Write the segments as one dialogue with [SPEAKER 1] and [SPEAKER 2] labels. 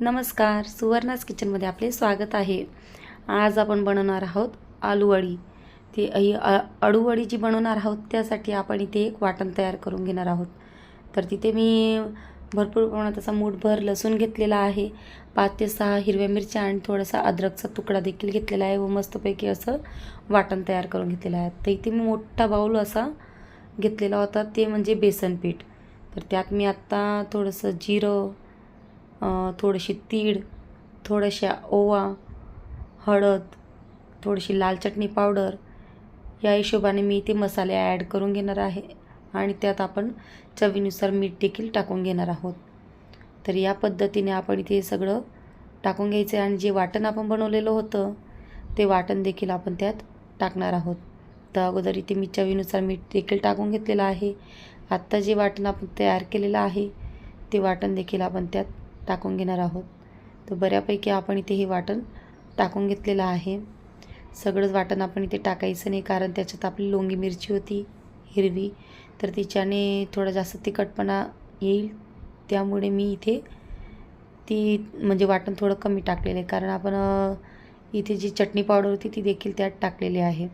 [SPEAKER 1] नमस्कार सुवर्णास किचनमध्ये आपले स्वागत आहे. आज आपण बनवणार आहोत आलूवडी. ती ही अ- अळूवडी जी बनवणार आहोत त्यासाठी आपण इथे एक वाटण तयार करून घेणार आहोत. तर तिथे मी भरपूर प्रमाणात असा मूठभर लसूण घेतलेला आहे पाच ते सहा हिरव्या मिरच्या आणि थोडासा अद्रकचा तुकडा देखील घेतलेला आहे व मस्तपैकी असं वाटण तयार करून घेतलेलं आहे. तर इथे मी मोठा बाऊल असा घेतलेला होता ते म्हणजे बेसन पीठ. तर त्यात मी आत्ता थोडंसं जिरं थोडीशी तीळ थोड्याशा ओवा हळद थोडीशी लाल चटणी पावडर या हिशोबाने मी इथे मसाले ॲड करून घेणार आहे आणि त्यात आपण चवीनुसार मीठ देखील टाकून घेणार आहोत. तर या पद्धतीने आपण इथे सगळं टाकून घ्यायचं आहे आणि जे वाटण आपण बनवलेलं होतं ते वाटण देखील आपण त्यात टाकणार आहोत. तर अगोदर इथे मी चवीनुसार मीठ देखील टाकून घेतलेलं आहे. आत्ता जे वाटण आपण तयार केलेलं आहे ते वाटण देखील आपण त्यात टाकून घेणार आहोत. तर बऱ्यापैकी आपण इथे हे वाटण टाकून घेतलेलं आहे. सगळंच वाटण आपण इथे टाकायचं नाही कारण त्याच्यात आपली लोंगी मिरची होती हिरवी. तर तिच्याने थोडा जास्त तिखटपणा येईल. त्यामुळे मी इथे ती म्हणजे वाटण थोडं कमी टाकलेलं आहे. कारण आपण इथे जी चटणी पावडर होती ती देखील त्यात टाकलेली आहे.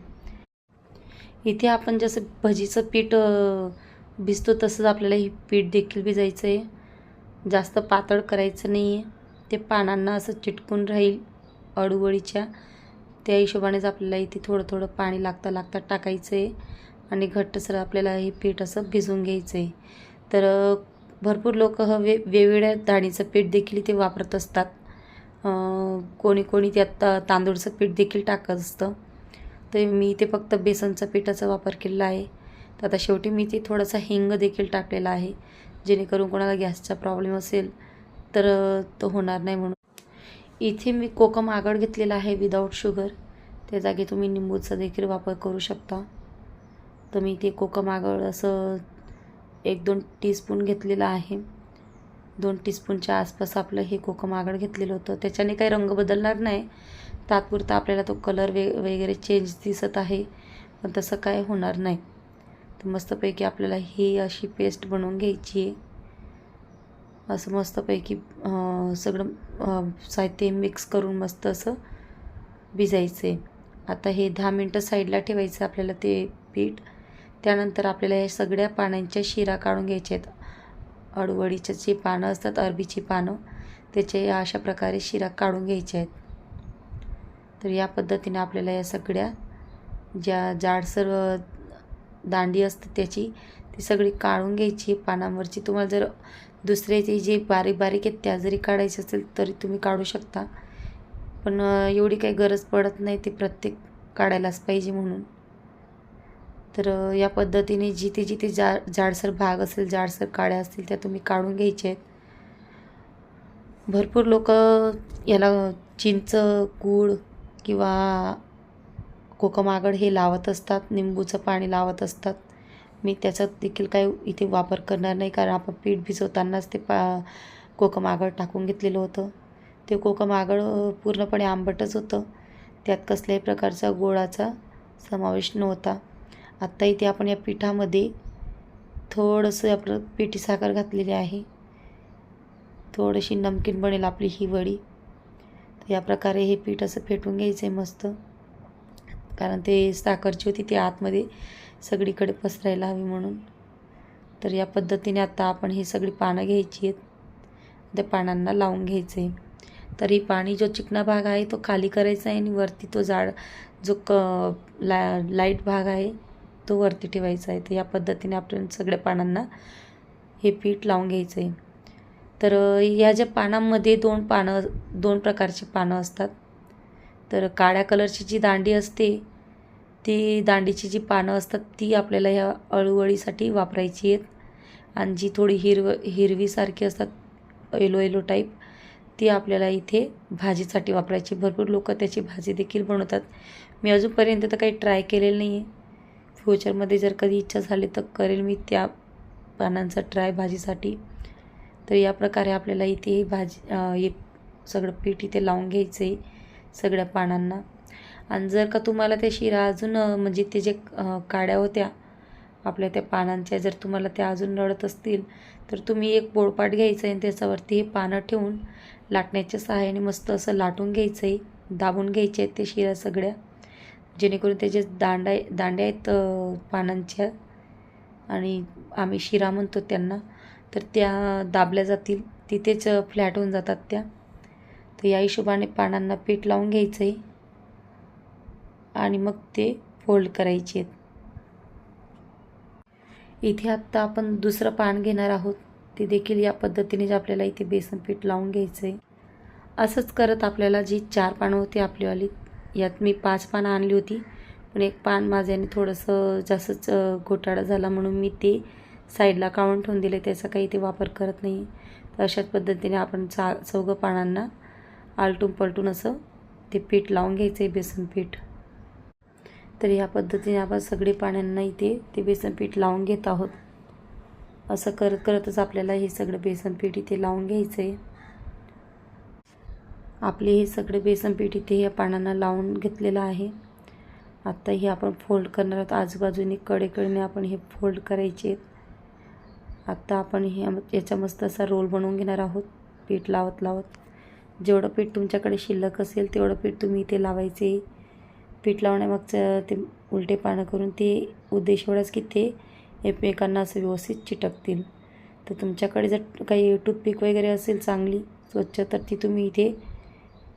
[SPEAKER 1] इथे आपण जसं भजीचं पीठ भिजतो तसंच आपल्याला ही पीठ देखील भिजायचं आहे जास्त पातळ करायचं नाही आहे ते पानांना असं चिटकून राहील अडूवळीच्या त्या हिशोबानेच आपल्याला इथे थोडं थोडं पाणी लागता लागता टाकायचं आहे आणि घट्टसर आपल्याला हे पीठ असं भिजवून घ्यायचं आहे तर भरपूर लोक ह वे वेगवेगळ्या डाळीचं पीठ देखील इथे वापरत असतात. कोणी कोणी त्यात तांदूळचं पीठ देखील टाकत असतं. तर मी इथे फक्त बेसनचा पिठाचा वापर केलेला आहे. तर आता शेवटी मी इथे थोडासा हिंग देखील टाकलेला आहे. जेणेकरून कोणाला गॅसचा प्रॉब्लेम असेल तर तो होणार नाही म्हणून. इथे मी कोकम आगळ घेतलेला आहे विदाऊट शुगर त्या जागी तुम्ही निंबूचा देखील वापर करू शकता. तर मी इथे कोकम आगळ असं एक दोन टीस्पून घेतलेलं आहे. दोन टीस्पूनच्या आसपास आपलं हे कोकम आगळ घेतलेलं होतं. त्याच्याने काही रंग बदलणार नाही. तात्पुरता आपल्याला तो कलर वे वगैरे चेंज दिसत आहे. पण तसं काय होणार नाही. तर मस्तपैकी आपल्याला ही अशी पेस्ट बनवून घ्यायची आहे. असं मस्तपैकी सगळं साहित्य मिक्स करून मस्त असं भिजायचं आहे आता हे दहा मिनटं साईडला ठेवायचं आपल्याला ते पीठ. त्यानंतर आपल्याला या सगळ्या पानांच्या शिरा काढून घ्यायच्या आहेत. अडवडीचे जे पानं असतात अरबीची पानं त्याचे अशा प्रकारे शिरा काढून घ्यायच्या आहेत. तर या पद्धतीने आपल्याला या सगळ्या ज्या जाडसर दांडी असते त्याची ती सगळी काढून घ्यायची पानांवरची. तुम्हाला जर दुसऱ्याचे जे बारीक बारीक आहेत त्या जरी काढायची असेल तरी तुम्ही काढू शकता. पण एवढी काही गरज पडत नाही ते प्रत्येक काढायलाच पाहिजे म्हणून. तर या पद्धतीने जिथे जिथे जा जाडसर भाग असेल जाडसर काड्या असतील त्या तुम्ही काढून घ्यायच्या आहेत. भरपूर लोक याला चिंच गूळ किंवा कोकमागड हे लावत असतात निंबूचं पाणी लावत असतात. मी त्याचा देखील काही इथे वापर करणार नाही कारण आपण पीठ भिजवतानाच ते पा कोकमागड टाकून घेतलेलं होतं. ते कोकमागड पूर्णपणे आंबटच होतं. त्यात कसल्याही प्रकारचा गोळाचा समावेश नव्हता. आत्ता इथे आपण या पिठामध्ये थोडंसं आपलं पिठी साखर घातलेली आहे. थोडीशी नमकीन बनेल आपली ही वडी. तर या प्रकारे हे पीठ असं फेटून घ्यायचं आहे मस्त. कारण ते साखरची होती ती आतमध्ये सगळीकडे पसरायला हवी म्हणून. तर या पद्धतीने आता आपण ही सगळी पानं घ्यायची आहेत. त्या पानांना लावून घ्यायचं आहे तर ही पाणी जो चिकना भाग आहे तो खाली करायचा आहे आणि वरती तो जाड जो क ला लाइट भाग आहे तो वरती ठेवायचा आहे. तर या पद्धतीने आपण सगळ्या पानांना हे पीठ लावून घ्यायचं आहे तर या ज्या पानांमध्ये दोन पानं दोन प्रकारची पानं असतात. तर काळ्या कलरची जी दांडी असते ती दांडीची जी पानं असतात ती आपल्याला ह्या अळूवळीसाठी वापरायची आहेत. आणि जी थोडी हिरव हिरवीसारखी असतात येलो येलो टाईप ती आपल्याला इथे भाजीसाठी वापरायची. भरपूर लोक त्याची भाजी देखील बनवतात. मी अजूनपर्यंत तर काही ट्राय केलेलं नाही आहे फ्युचरमध्ये जर कधी इच्छा झाली तर करेल मी त्या पानांचा ट्राय भाजीसाठी. तर या प्रकारे आपल्याला इथे ही भाजी हे सगळं पीठ इथे लावून घ्यायचं आहे सगळ्या पानांना. आणि जर का तुम्हाला त्या शिरा अजून म्हणजे ते जे काड्या होत्या आपल्या त्या पानांच्या जर तुम्हाला त्या अजून रडत असतील तर तुम्ही एक पोळपाट घ्यायचं आहे आणि त्याच्यावरती हे पानं ठेवून लाटण्याच्या सहाय्याने मस्त असं लाटून घ्यायचं आहे दाबून घ्यायचे आहेत ते शिरा सगळ्या. जेणेकरून त्याचे दांडा दांड्या आहेत पानांच्या आणि आम्ही शिरा म्हणतो त्यांना तर त्या दाबल्या जातील तिथेच फ्लॅट होऊन जातात त्या. तर या हिशोबाने पानांना पीठ लावून घ्यायचं आहे आणि मग ते फोल्ड करायचे. आहेत इथे आत्ता आपण दुसरं पान घेणार आहोत. ते देखील या पद्धतीनेच आपल्याला इथे बेसन पीठ लावून घ्यायचं आहे असंच करत आपल्याला जी चार पानं होती आपलीवाली यात मी पाच पानं आणली होती. पण एक पान माझ्याने थोडंसं जास्तच घोटाळा झाला म्हणून मी ते साईडला काढून ठेवून दिले. त्याचा काही ते वापर करत नाही. तर अशाच पद्धतीने आपण चा चौघं पानांना आलटून पलटून असं ते पीठ लावून घ्यायचं आहे बेसन पीठ. तर या पद्धतीने आपण सगळे पाण्यांना इथे ते बेसन पीठ लावून घेत आहोत. असं करत करतच आपल्याला हे सगळं बेसन पीठ इथे लावून घ्यायचं आहे आपले हे सगळे बेसन पीठ इथे या पानांना लावून घेतलेलं आहे. आत्ता हे आपण फोल्ड करणार आहोत. आजूबाजूने कडेकडेने आपण हे फोल्ड करायचे आहेत. आत्ता आपण हे याचा मस्त असा रोल बनवून घेणार आहोत. पीठ लावत लावत. जेवढं पीठ तुमच्याकडे शिल्लक असेल तेवढं पीठ तुम्ही इथे लावायचे. पीठ लावण्यामागचं ते उलटे पानं करून ते उद्देश एवढाच की ते एकमेकांना असं व्यवस्थित चिटकतील. तर तुमच्याकडे जर काही टूथपिक वगैरे असेल चांगली स्वच्छ तर ती तुम्ही इथे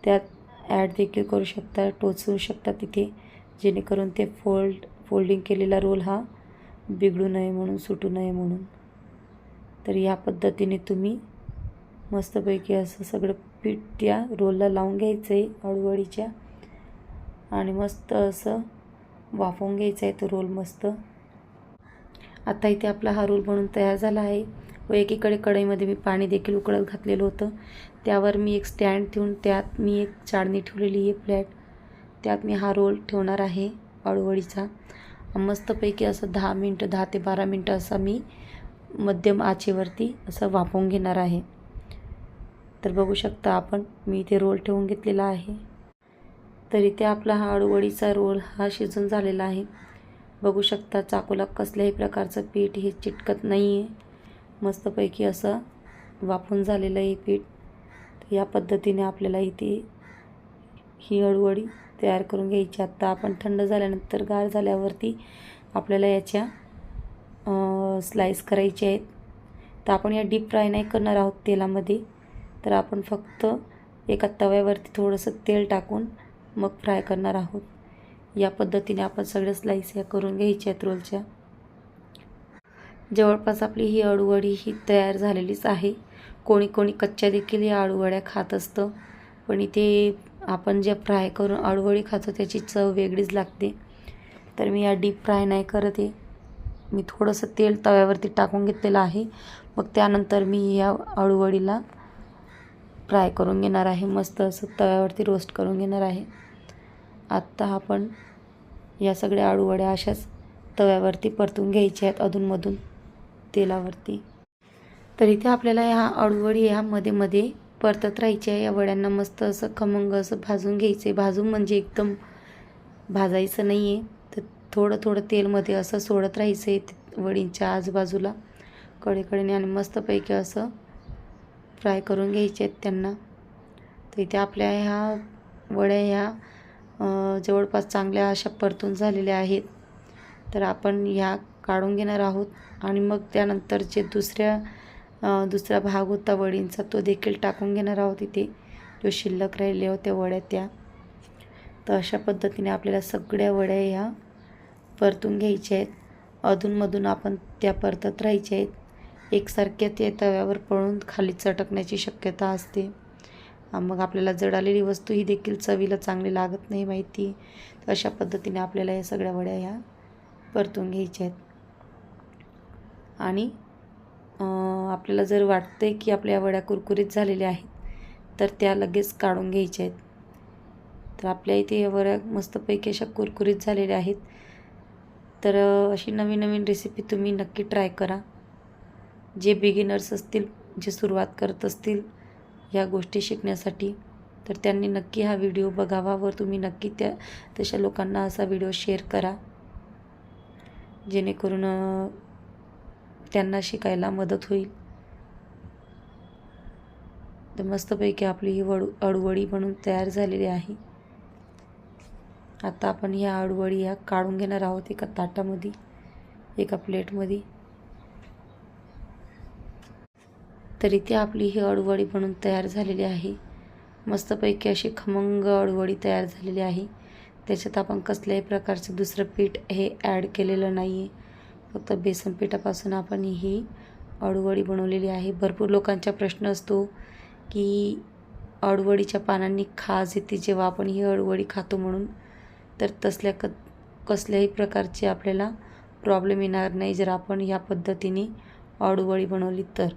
[SPEAKER 1] त्यात ॲड देखील करू शकता टोचू शकता तिथे. जेणेकरून ते फोल्ड फोल्डिंग केलेला रोल हा बिघडू नये म्हणून सुटू नये म्हणून. तर ह्या पद्धतीने तुम्ही मस्तपैकी असं सगळं पीठ त्या रोलला लावून घ्यायचं आहे हळूवळीच्या आणि मस्त असं वाफवून घ्यायचं आहे तो रोल मस्त. आता इथे आपला हा रोल बनून तयार झाला आहे. व एकीकडे कढईमध्ये मी पाणी देखील उकळत घातलेलं होतं. त्यावर मी एक स्टँड ठेवून त्यात मी एक चाळणी ठेवलेली आहे फ्लॅट. त्यात मी हा रोल ठेवणार आहे वाळूवळीचा मस्तपैकी असं दहा मिनटं दहा ते बारा मिनटं असा मी मध्यम आचेवरती असं वाफवून घेणार आहे. तर बघू शकता आपण मी इथे रोल ठेवून घेतलेला आहे. तर इथे आपला हा अडवळीचा रोल हा शिजून झालेला आहे. बघू शकता चाकूला कसल्याही प्रकारचं पीठ हे चिटकत नाही आहे मस्तपैकी असं वाफून झालेलं आहे पीठ. या पद्धतीने आपल्याला इथे ही अडवळी तयार करून घ्यायची. आत्ता आपण थंड झाल्यानंतर गार झाल्यावरती आपल्याला याच्या स्लाईस करायचे आहेत. तर आपण या डीप फ्राय नाही करणार आहोत तेलामध्ये. तर आपण फक्त एका तव्यावरती थोडंसं तेल टाकून मग फ्राय करणार आहोत. या पद्धतीने आपण सगळ्या स्लाईस या करून घ्यायच्या आहेत रोलच्या. जवळपास आपली ही अळूवडी ही तयार झालेलीच आहे. कोणी कोणी कच्च्या देखील या अळूवड्या खात असतं. पण इथे आपण जे फ्राय करून अळूवडी खातो त्याची चव वेगळीच लागते. तर मी या डीप फ्राय नाही करत. आहे मी थोडंसं तेल तव्यावरती टाकून घेतलेलं आहे. मग त्यानंतर मी या अळूवडीला फ्राय करून घेणार आहे. मस्त असं तव्यावरती रोस्ट करून घेणार आहे. आत्ता आपण या सगळ्या आळूवड्या अशाच तव्यावरती परतून घ्यायच्या आहेत अधूनमधून तेलावरती. तर इथे आपल्याला ह्या आळूवडी ह्या मध्ये मध्ये परतत राहायच्या या वड्यांना मस्त असं खमंग असं भाजून घ्यायचं आहे भाजून म्हणजे एकदम भाजायचं नाही आहे तर थोडं थोडं तेलमध्ये असं सोडत राहायचं आहे वडींच्या आजूबाजूला. कडेकडेने आणि मस्तपैकी असं फ्राय करून घ्यायचे आहेत त्यांना. तर इथे आपल्या ह्या वड्या ह्या जवळपास चांगल्या अशा परतून झालेल्या आहेत. तर आपण ह्या काढून घेणार आहोत आणि मग त्यानंतर जे दुसऱ्या दुसरा भाग होता वडींचा तो देखील टाकून घेणार आहोत इथे. जो शिल्लक राहिल्या होत्या वड्या त्या. तर अशा पद्धतीने आपल्याला सगळ्या वड्या ह्या परतून घ्यायच्या आहेत. अधूनमधून आपण त्या परतत राहायच्या आहेत. एकसारख्या त्या तव्यावर पळून खाली चटकण्याची शक्यता असते. मग आपल्याला जळालेली वस्तू ही देखील चवीला चांगली लागत नाही माहिती. तर अशा पद्धतीने आपल्याला या सगळ्या वड्या ह्या परतून घ्यायच्या आहेत. आणि आपल्याला जर वाटते की आपल्या वड्या कुरकुरीत झालेल्या आहेत तर त्या लगेच काढून घ्यायच्या आहेत. तर आपल्या इथे या वड्या मस्तपैकी अशा कुरकुरीत झालेल्या आहेत. तर अशी नवीन नवीन रेसिपी तुम्ही नक्की ट्राय करा. जे बिगिनर्स असतील जे सुरुवात करत असतील ह्या गोष्टी शिकण्यासाठी. तर त्यांनी नक्की हा व्हिडिओ बघावा व तुम्ही नक्की त्या तशा लोकांना असा व्हिडिओ शेअर करा. जेणेकरून त्यांना शिकायला मदत होईल. तर मस्तपैकी आपली ही वडू अडवळी म्हणून तयार झालेली आहे. आता आपण ह्या अडवळी ह्या काढून घेणार आहोत एका ताटामध्ये एका प्लेटमध्ये. तर इथे आपली ही अडूवडी बनून तयार झालेली आहे. मस्तपैकी अशी खमंग अडूवडी तयार झालेली आहे. त्याच्यात आपण कसल्याही प्रकारचं दुसरं पीठ हे ॲड केलेलं नाही आहे फक्त बेसन पिठापासून आपण ही अडूवडी बनवलेली आहे. भरपूर लोकांचा प्रश्न असतो की अडवडीच्या पानांनी खाज येते जेव्हा आपण ही अडवडी खातो म्हणून. तर तसल्या क कसल्याही प्रकारचे आपल्याला प्रॉब्लेम येणार नाही जर आपण या पद्धतीने अडूवडी बनवली तर.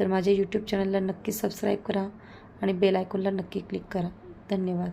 [SPEAKER 1] तर माझ्या यूट्यूब चॅनलला नक्की सबस्क्राईब करा आणि बेल आयकॉनला नक्की क्लिक करा. धन्यवाद.